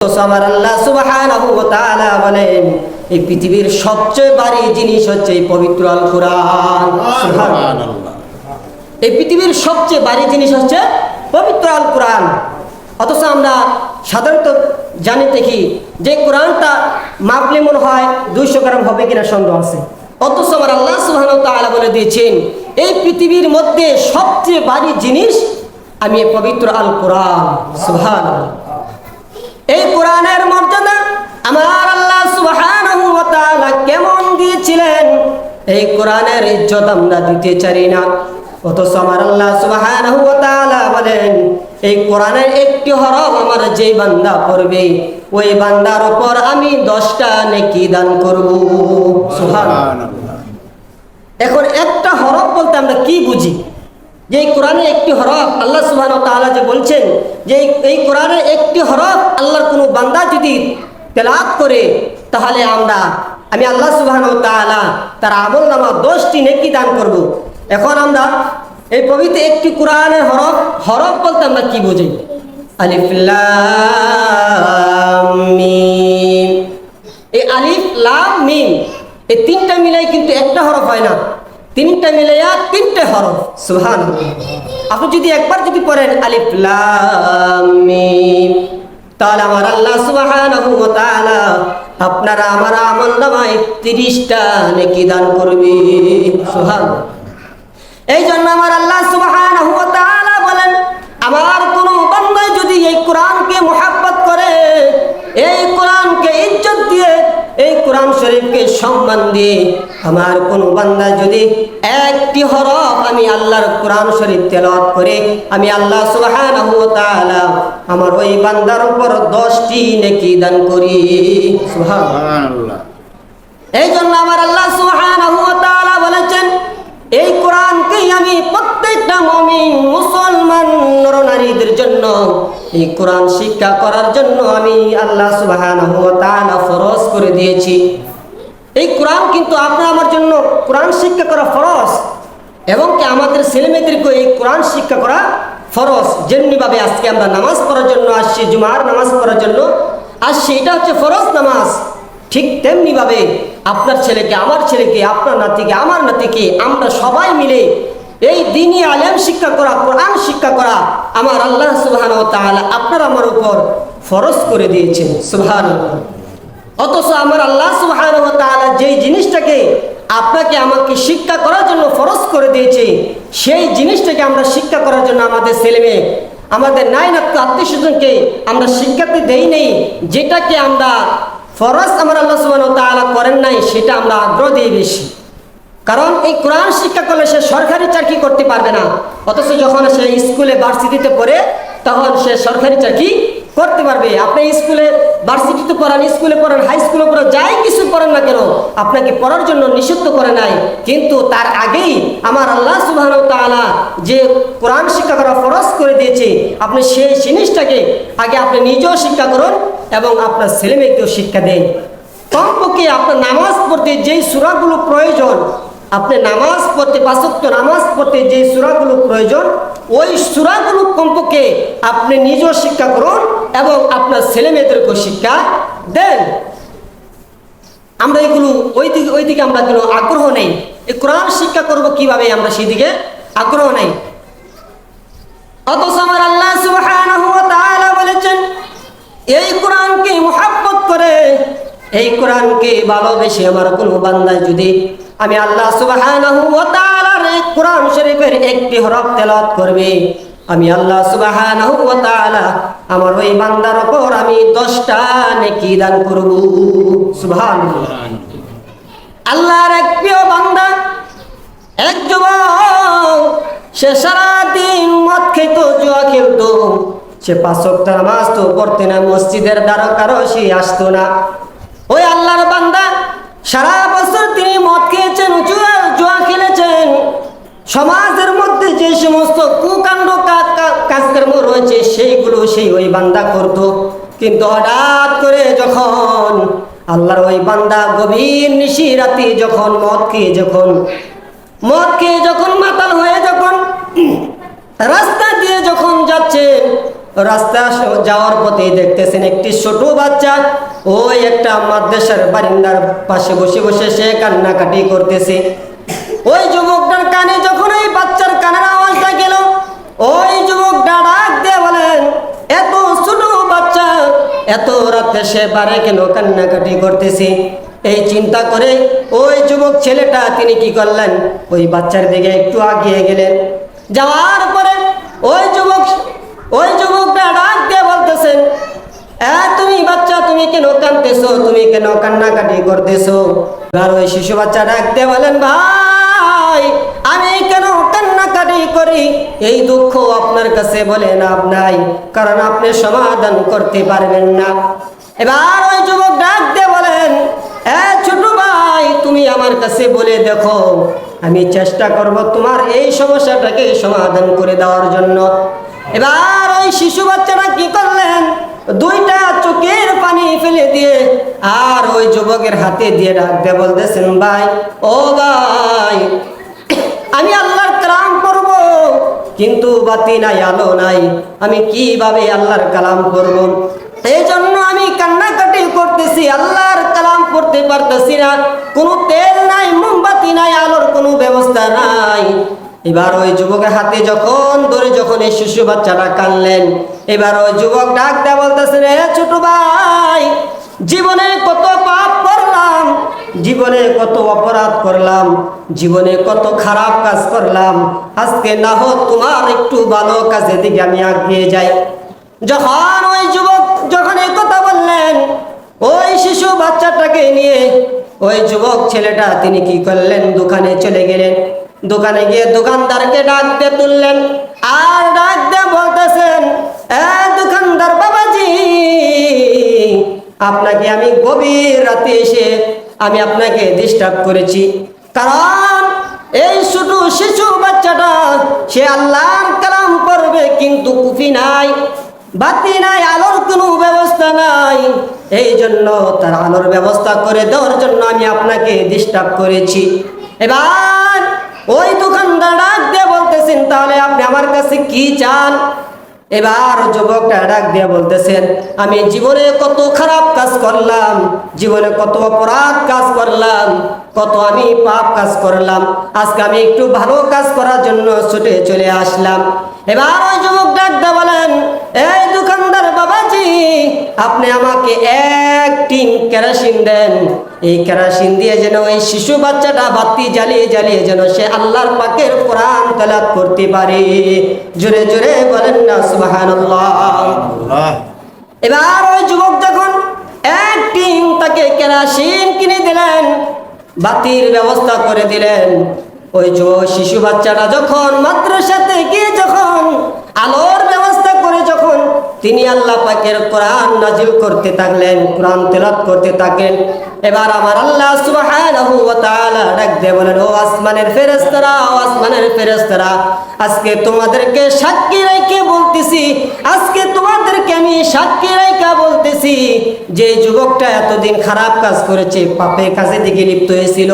আমার আল্লাহ সুবহানাহু ওয়া তাআলা বলেন এই পৃথিবীর সবচেয়ে ভারী জিনিস হচ্ছে এই পবিত্র আল কোরআন সুবহানাল্লাহ। এই পৃথিবীর সবচেয়ে ভারী জিনিস হচ্ছে পবিত্র আল কোরআন অথচ আমরা সাধারণত জানি দেখি যে কোরআনটা মাপলে মনে হয় দুইশো গ্রাম হবে কিনা সন্দেহ আছে। অথচ আমার আল্লাহ সুবহানাহু ওয়া তাআলা বলে দিয়েছেন এই পৃথিবীর মধ্যে সবচেয়ে ভারী জিনিস আমি পবিত্র আল কোরআন সুবহানাল্লাহ। এই কোরআনের মর্যাদা আমার আল্লাহ সুবহানাহু ওয়া তাআলা কেমন দিয়েছিলেন? এই কোরআনের ইজ্জত আমরা দিতে চাই না। অথচ আমার আল্লাহ সুবহানাহু ওয়া তাআলা বলেন, এই কোরআনের একটি হরফ আমার যে বান্দা পড়বে, ওই বান্দার উপর আমি দশটা নেকি দান করব। সুবহানাল্লাহ। এখন একটা হরফ বলতে আমরা কি বুঝি? যে এই কোরআনে একটি হরফ আল্লাহ সুবহান তাআলা যে বলছেন যে এই- কোরআনে একটি হরফ আল্লাহর কোনো বান্দা যদি তেলাত করে, তাহলে আমরা, আমি আল্লাহ সুবহান তাআলা তার আমল নামা দশটি নেকি দান করব। এখন আমরা এই পবিত্র একটি কোরআনের হরফ হরফ বলতে আমরা কি বুঝি? আলিফ এই আলিফ লাম মিম, এই তিনটা মিলাই কিন্তু একটা হরফ হয় না। তিনটা মিলাইয়া তিনটে হরফ সুহান আপনি যদি একবার যদি পড়েন আলিফ লাম তাহলে আমার আল্লাহ তাআলা আপনারা আমার আমল নামায় 30টা নেকি দান করবে। সুহান এই জন্য আমার আল্লাহ তাআলা বলেন, আমার কোন বান্দা যদি এই কোরআনকে মোহাব্বত কোরআন শরীফকে সম্মান দিয়ে আমার কোন বান্দা যদি একটি হরফ আমি আল্লাহর কোরআন শরীফ তেলাওয়াত করে, আমি আল্লাহ তাআলা আমার ওই বান্দার উপর 10টি নেকি দান করি। এই জন্য আমার আল্লাহ তাআলা বলেছেন, এই কোরআনকেই আমি প্রত্যেকটা মুমিন মুসলমান নরনারীদের জন্য। এই কোরআন শিক্ষা করার জন্য আমি আল্লাহ তাআলা ফরজ করে দিয়েছি। এই কোরআন কিন্তু আপনার আমার জন্য কোরআন শিক্ষা করা ফরজ এবং কি আমাদের ছেলেমেয়েদেরকে এই কোরআন শিক্ষা করা ফরজ। যেমনিভাবে আজকে আমরা নামাজ পড়ার জন্য আসছি, জুমার নামাজ পড়ার জন্য আসছি, এটা হচ্ছে ফরজ নামাজ। ঠিক তেমনিভাবে আপনার ছেলেকে, আমার ছেলেকে, আপনার নাতিকে, আমার নাতিকে আমরা সবাই মিলে এই দিনই আলেম শিক্ষা করা, কোরআন শিক্ষা করা আমার আল্লাহ সুবহান ও তাআলা আপনার আমার উপর ফরজ করে দিয়েছেন সুবহান অথচ আমার আল্লাহ সুবহান ও তাআলা যেই জিনিসটাকে আপনাকে আমাকে শিক্ষা করার জন্য ফরজ করে দিয়েছে, সেই জিনিসটাকে আমরা শিক্ষা করার জন্য আমাদের ছেলেমেয়ে আমাদের নাই নাত্য আত্মীয় স্বজনকে আমরা শিক্ষাতে দেই নেই, যেটাকে আমরা ফরজ আমার আল্লাহ সুবহান ও তাআলা করেন নাই, সেটা আমরা আগ্রহ দিই বেশি। কারণ এই কোরআন শিক্ষা করলে সে সরকারি চাকরি করতে পারবে না। অথচ যখন সে স্কুলে ভার্সিটিতে পড়ে, তখন সে সরকারি চাকরি করতে পারবে। আপনি স্কুলে ভার্সিটিতে পড়ান, স্কুলে পড়ান হাই স্কুলে পড়ান, যাই কিছু করেন না কেন, আপনাকে পড়ার জন্য নিষিদ্ধ করে নাই। কিন্তু তার আগেই আমার আল্লাহ সুবাহ তাআলা যে কোরআন শিক্ষা করা ফরজ করে দিয়েছে, আপনি সেই জিনিসটাকে আগে আপনি নিজেও শিক্ষা করুন এবং আপনার ছেলে মেয়েকেও শিক্ষা দেন। কমপক্ষে আপনার নামাজ পড়তে যেই সুরাগুলো প্রয়োজন আপনি নামাজ পড়তে পাঁচত্ব নামাজ পড়তে যে সুরাগুলো প্রয়োজন, ওই সুরাগুলো কমপক্ষে আপনি নিজেও শিক্ষা করুন এবং আপনার ছেলে মেয়েদেরকেও শিক্ষা দেন। আমরা এগুলো ওই দিকে ওই দিকে আমরা কোনো আগ্রহ নেই। এই কোরআন শিক্ষা করব কীভাবে আমরা সেই দিকে আগ্রহ নেই। অথচ আমার আল্লাহ বলেছেন, এই কোরআনকে মুহাব্বত করে, এই কোরআনকে ভালোবেসে আমার কোনো বান্দা যদি আমি আল্লাহ সুবহানাহু কোরআন শরীফের একটি হরফ তেলাওয়াত করবে। আমি আল্লাহ সুবহানাহু আমার ওই বান্দার আমি 10টা নেকি দান করব। সুবহানাল্লাহ। আল্লাহর এক প্রিয় বান্দা, এক যুবক, সে সারাদিন মদ খেত, জুয়া খেলতো। সে পাঁচকটা নামাজ তো পড়তে না, মসজিদের দ্বারা কারও সে আসতো না। ওই আল্লাহর বান্দা সারা বছর তিনি মদ খেয়েছেন জুয়া জুয়া খেলেছেন সমাজের মধ্যে যে সমস্ত কুকাণ্ড কাজকর্ম রয়েছে, সেইগুলো সেই ওই বান্দা করত। কিন্তু হঠাৎ করে যখন আল্লাহর ওই বান্দা গভীর নিশি রাতে যখন মদ খেয়ে যখন, মদ খেয়ে যখন মাতাল হয়ে যখন রাস্তা দিয়ে যখন যাচ্ছে রাস্তা যাওয়ার পথে দেখতেছেন একটি ছোট বাচ্চা ওই একটা মাদ্রাসার বারিন্দার পাশে বসে বসে সে কান্নাকাটি করতেছে। ওই যুবকটার কানে যখন ওই বাচ্চার কানের আওয়াজটা গেল, ওই যুবকটা ডাক দিয়ে বলেন এত ছোট বাচ্চা, এত রাতে সে বারে কেন কান্নাকাটি করতেছে? এই চিন্তা করে ওই যুবক ছেলেটা তিনি কি করলেন? ওই বাচ্চার দিকে একটু আগিয়ে গেলেন। যাওয়ার পরে ওই যুবক, ওই যুবকটা ডাক দিয়ে বলতেছেন এ তুমি বাচ্চা তুমি কেন কাঁদতেছো? তুমি কেন কান্নাকাটি করতেছো? আর ওই শিশু বাচ্চা ডাক দিয়ে বলেন, ভাই, আমি কেন কান্নাকাটি করি? এই দুঃখ আপনার কাছে বলে না নাই, কারণ আপনি সমাধান করতে পারবেন না। এবার ওই যুবক ডাক দিয়ে বলেন, এ ছোট ভাই, তুমি আমার কাছে বলে দেখো, আমি চেষ্টা করব তোমার এই সমস্যাটাকে সমাধান করে দেওয়ার জন্য। এবার ওই শিশু বাচ্চারা কি করলেন? দুইটা চোখের পানি ফেলে দিয়ে আর ওই যুবকের হাতে দিয়ে ডাক দিয়ে বলতেছেন, ভাই, ও ভাই, আমি আল্লাহর কালাম করব, কিন্তু বাতি নাই, আলো নাই, আমি কীভাবে আল্লাহর কালাম করব? এই জন্য আমি কান্নাকাটি করতেছি, আল্লাহর কালাম করতে পারতেছি না, কোনো তেল নাই, মোমবাতি নাই, আলোর কোনো ব্যবস্থা নাই। এবার ওই যুবকের হাতে যখন ধরে যখন এই শিশু বাচ্চাটা কানলেন এবার ওই যুবক ডাক দেয়া বলতেছেন এ ছোট ভাই, জীবনে কত পাপ করলাম, জীবনে কত অপরাধ করলাম, জীবনে কত খারাপ কাজ করলাম, আজকে না হোক তোমার একটু ভালো কাজের দিকে আমি আগিয়ে যাই। যখন ওই যুবক যখন এই কথা বললেন, ওই শিশু বাচ্চাটাকে নিয়ে ওই যুবক ছেলেটা তিনি কি করলেন, দোকানে চলে গেলেন। দোকানে গিয়ে দোকানদারকে ডাক দিয়ে তুললেন। আর ডাক দিয়ে বলতেছেন দোকানদার বাবাজি, আপনাকে আমি গভীর রাতে এসে আমি আপনাকে ডিস্টার্ব করেছি। কারণ এই ছোট শিশু বাচ্চাটা, সে আল্লাহর কালাম করবে কিন্তু কুফি নাই, বাতি নাই, আলোর কোনো ব্যবস্থা নাই। এই জন্য তার আলোর ব্যবস্থা করে দেওয়ার জন্য আমি আপনাকে ডিস্টার্ব করেছি। এবার ওই দোকানদার ডাক দিয়ে বলতেছেন, তাহলে আপনি আমার কাছে কি চান? এবার যুবকটা ডাক দিয়ে বলতেছেন, আমি জীবনে কত খারাপ কাজ করলাম, জীবনে কত অপরাধ কাজ করলাম, কত আমি পাপ কাজ করলাম, আজকে আমি একটু ভালো কাজ করার জন্য ছুটে চলে আসলাম। এবার ওই যুবক ডাক দিয়ে বলেন, এই দোকানদার আপনি আমাকে এক টিন কেরাসিন দেন। এই কেরাসিন দিয়ে যেন ওই শিশু বাচ্চাটা বাতি জ্বালিয়ে জ্বালিয়ে যেন সে আল্লাহর পাকের কোরআন তালাত করতে পারে। জোরে জোরে বলেন না সুবহানাল্লাহ। আল্লাহ। এবার ওই যুবক যখন এক টিন তাকে কেরাসিন কিনে দিলেন বাতির ব্যবস্থা করে দিলেন। ওই যুবক শিশু বাচ্চাটা যখন মাদ্রাসাতে গিয়ে যখন আলোর ব্যবস্থা করে যখন তিনি আল্লাহ পাকের কোরআন নাজিল করতে থাকলেন, কোরআন তেলাত করতে থাকেন। এবার আমার আল্লাহ সুবহানাহু ওয়া বলেন, ও আসমানের ফেরেশতারা, ও আসমানের ফেরেশতারা, আজকে তোমাদেরকে সাক্ষী রেখে বলতেছি, আজকে তোমাদেরকে আমি সাক্ষী রেখে বলতেছি, যে যুবকটা এতদিন খারাপ কাজ করেছে, পাপের কাজে দিকে লিপ্ত হয়েছিল।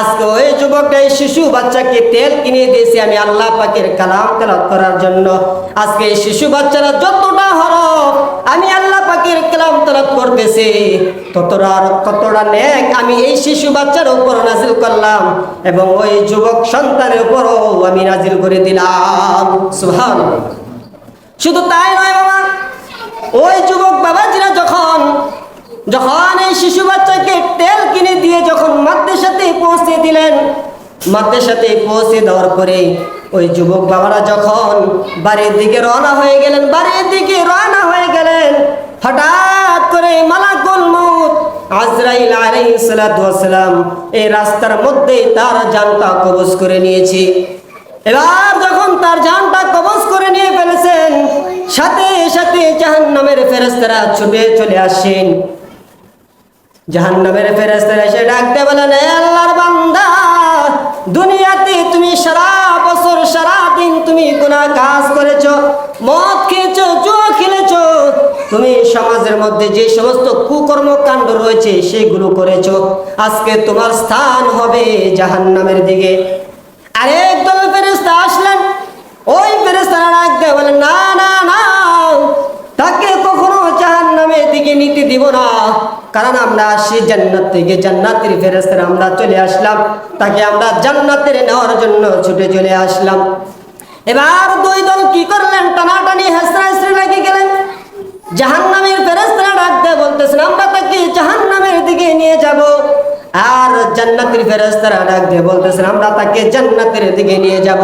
আজকে ওই যুবকটা এই শিশু বাচ্চাকে তেল কিনে দিয়েছি, আমি আল্লাহ পাকের কালাম তেলাত করার জন্য। আজকে এই শিশু বাচ্চারা যতটা আমি আল্লাহ পাকের কালাম তেলাত করতেছি। ততটা ততটা নেক আমি এই শিশু বাচ্চার উপর নাজিল করলাম এবং ওই যুবক সন্তানের উপরও আমি নাজিল করে দিলাম। সুহান শুধু তাই নয় বাবা, ওই যুবক বাবাজিরা যখন যখন এই শিশু বাচ্চাকে তেল কিনে দিয়ে যখন মাদ্রাসাতে পৌঁছে দিলেন, মাদ্রাসাতে পৌঁছে দেওয়ার পরে ওই যুবক বাবারা যখন বাড়ির দিকে রওনা হয়ে গেলেন, বাড়ির দিকে রওনা হয়ে গেলেন, হঠাৎ করে মালাকুল মউত আজরাইল আলাইহিস সালাতু ওয়াসসালাম এই রাস্তার মধ্যে তার জানটা কবজ করে নিয়েছে। এবার যখন তার জানটা কবজ করে নিয়ে ফেলেছেন, সাথে সাথে জাহান্নামের ফেরেশতারা ছুটে চলে আসেন। জাহান্নামের ফেরেশতারা এসে ডাকতে বলেন, "এ আল্লাহর বান্দা দুনিয়াতে তুমি সারা বছর, সারা দিন তুমি গুনাহ কাজ করেছ, মদ খেয়েছো, জুয়া খেলেছো, তুমি সমাজের মধ্যে যে সমস্ত কুকর্ম কাণ্ড রয়েছে সেগুলো করেছ। আজকে তোমার স্থান হবে জাহান্নামের দিকে। আরেক দল ফেরেস্তা আসলেন। ওই ফেরেস্তারা ডাক দেয় বলে, না না না নিতে দিব না। কারণ আমরা আসি জান্নাত থেকে, জান্নাতের ফেরেস্তারা আমরা চলে আসলাম। তাকে আমরা জান্নাতের নেওয়ার জন্য ছুটে চলে আসলাম। এবার দুই দল কি করলেন? টানাটানি হেসরা হেসরে লেগে গেলেন। জাহান্নামের ফেরেস্তারা ডাক দিয়ে বলতেছেন, আমরা তাকে জাহান্নামের দিকে নিয়ে যাব। আর জান্নাতের ফেরেস্তারা ডাক দিয়ে বলতেছেন, আমরা তাকে জান্নাতের দিকে নিয়ে যাব।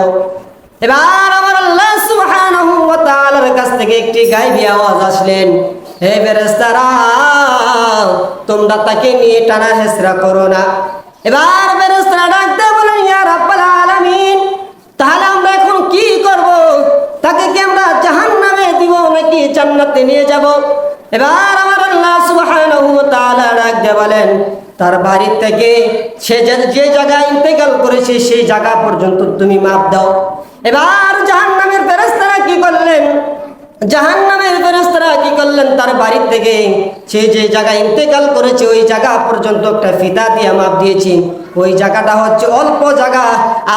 এবার আমার আল্লাহ সুবহানাহু ওয়া তাআলার কাছ থেকে একটি গায়বী আওয়াজ আসলেন। হে ফেরেশতারা, তোমরা তাকে নিয়ে টানা হেসরা করো না। এবার ফেরেশতারা ডাক দিয়ে বলেন, ইয়া রাব্বাল আলামিন, তাহলে আমরা এখন কি করব? তাকে কি আমরা জাহান্নামে দিব নাকি জান্নাতে নিয়ে যাব? এবার আমার আল্লাহ সুবহানাহু ওয়া তাআলা ডাক দিয়ে বলেন, তার বাড়ি থেকে সে যে যে জায়গায় ইন্তেকাল করেছে, সেই জায়গা পর্যন্ত তুমি মাপ দাও। এবার জাহান্নামের ফেরেশতারা কি করলেন? জাহান্নামের ফেরেশতারা কি করলেন? তার বাড়ি থেকে সে যে জায়গায় ইন্তেকাল করেছে, ওই জায়গা পর্যন্ত একটা ফিতা দিয়ে মাপ দিয়েছি। ওই জায়গাটা হচ্ছে অল্প জায়গা।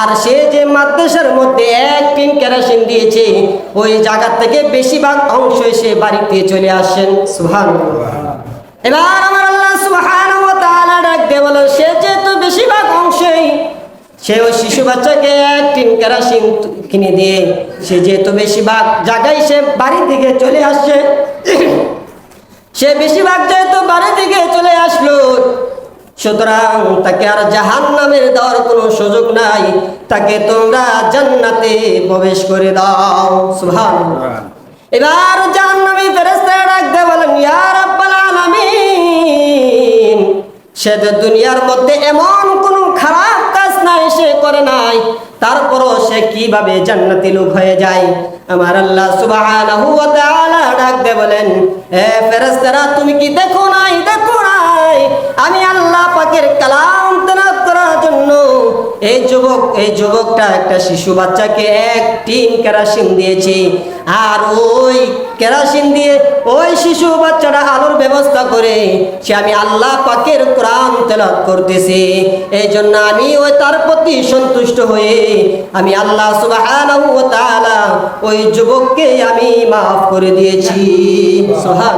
আর সে যে মাদ্রাসার মধ্যে এক টিন কেরাসিন দিয়েছে, ওই জায়গা থেকে বেশিরভাগ অংশ সে বাড়িতে চলে আসেন। সুহান এবার আমার আল্লাহ তাআলা ডাক দিয়ে বলো, সে যেহেতু বেশিরভাগ সে ওই শিশু বাচ্চাকে টিন কেরাসিন কিনে দিয়ে সে যেহেতু বেশিরভাগ জায়গায় সে বাড়ির দিকে চলে আসছে, সে বেশিরভাগ যেহেতু বাড়ির দিকে চলে আসলো, সুতরাং তাকে আর জাহান নামের দেওয়ার কোনো সুযোগ নাই, তাকে তোমরা জান্নাতে প্রবেশ করে দাও সুহান এবার জাহান্নামী ফেরেশতারা ডাক দিয়ে বলেন, ইয়া রাব্বাল আলামিন, সে তো দুনিয়ার মধ্যে এমন কোনো খারাপ কাজ নাই সে করে নাই, তারপরও সে কীভাবে জান্নাতি লোক হয়ে যায়? আমার আল্লাহ সুবহানাহু ওয়া তাআলা ডাক দিয়ে বলেন হে ফেরেশতারা, তুমি কি দেখো নাই? দেখো নাই। আমি আল্লাহ পাকের কালাম এই যুবক, এই যুবকটা একটা শিশু বাচ্চাকে এক টিন কেরাসিন দিয়েছি। আর ওই কেরাসিন দিয়ে ওই শিশু বাচ্চাটা আলোর ব্যবস্থা করে সে আমি আল্লাহ পাকের কোরআন তেলাওয়াত করতেছি। এই জন্য আমি ওই তার প্রতি সন্তুষ্ট হয়ে আমি আল্লাহ তাআলা ওই যুবককে আমি মাফ করে দিয়েছি। সুবহান